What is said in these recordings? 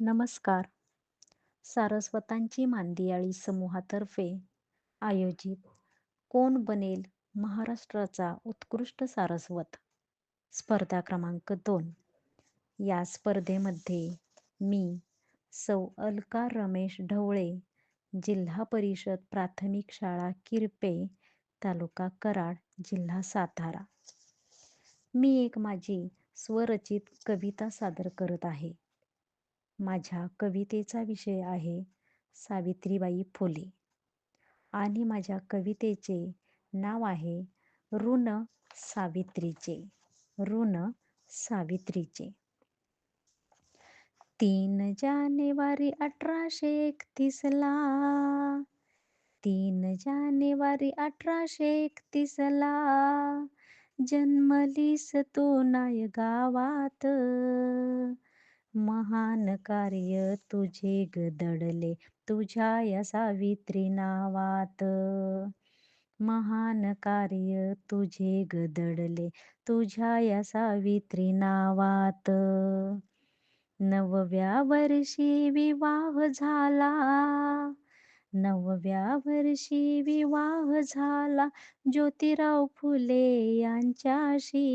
नमस्कार. सारस्वतांची मांदियाळी समूहातर्फे आयोजित कोण बनेल महाराष्ट्राचा उत्कृष्ट सारस्वत? स्पर्धा क्रमांक दोन. या स्पर्धेमध्ये मी सौ अलका रमेश ढवळे जिल्हा परिषद प्राथमिक शाळा किरपे तालुका कराड जिल्हा सातारा. मी एक माझी स्वरचित कविता सादर करत आहे. माझ्या कवितेचा विषय आहे सावित्रीबाई फुले. आणि माझ्या कवितेचे नाव आहे ऋण सावित्रीचे. ऋण सावित्रीचे. तीन जानेवारी अठराशे एकतीसला तीन जानेवारी अठराशे एकतीसला जन्मलीस तू नाय गावात महान कार्य तुझे गदडले तुझ्या या सावित्री नावात. महान कार्य तुझे गदडले तुझ्या या सावित्री नावात. नवव्या वर्षी विवाह झाला. नवव्या वर्षी विवाह झाला. ज्योतिराव फुले यांच्याशी.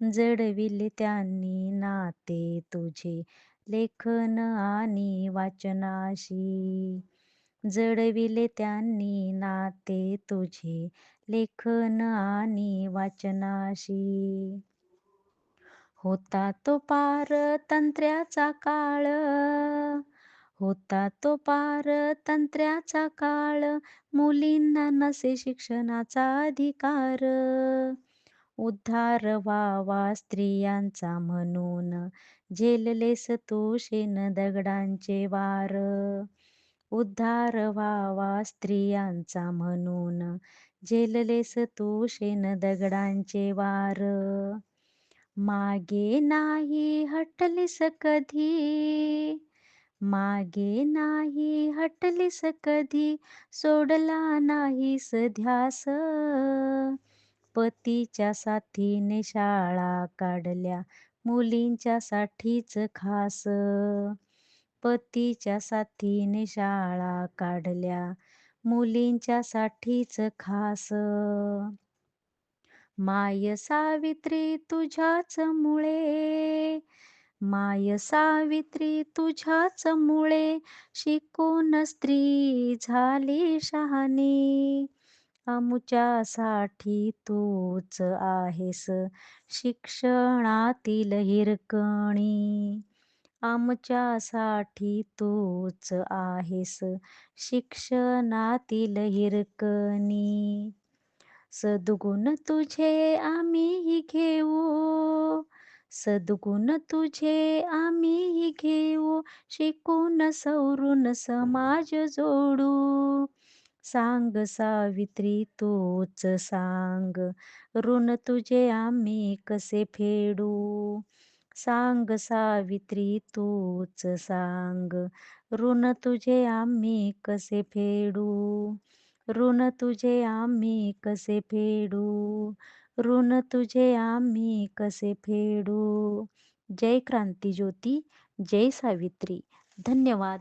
जडविले त्यांनी नाते तुझे लेखन आणि वाचनाशी. जडविले त्यांनी नाते तुझे लेखन आणि वाचनाशी. होता तो पार तंत्र्याचा काळ. होता तो पार तंत्र्याचा काळ. मुलींना नसे शिक्षणाचा अधिकार. उद्धार व्हावा स्त्रियांचा म्हणून. झेललेस तू शेन दगडांचे वार. उद्धार व्हावा स्त्रियांचा म्हणून. झेललेस तू शेन दगडांचे वार. मागे नाही हटलीस कधी? मागे नाही हटलीस कधी? सोडला नाही ध्यास. पतीच्या साथीने शाळा काढल्या. मुलींच्या साठीच खास पतीच्या साथीने शाळा काढल्या. मुलींच्या साठीच खास माय सावित्री तुझ्याच मुळे. माय सावित्री तुझ्याच मुळे शिकून स्त्री झाली शहाणी. आमच्यासाठी तूच आहेस. शिक्षणातील हिरकणी. आमच्यासाठी तूच आहेस. शिक्षणातील हिरकणी. सद्गुण तुझे आम्ही घेऊ. सद्गुण तुझे आम्ही घेऊ. शिकून सवरून समाज जोडू. सांग सावित्री तूच सांग. ऋण तुझे आम्ही कसे फेडू? सांग सावित्री तूच सांग. ऋण तुझे आम्ही कसे फेडू? ऋण तुझे आम्ही कसे फेडू? ऋण तुझे आम्ही कसे फेडू? जय क्रांती ज्योती जय सावित्री. धन्यवाद.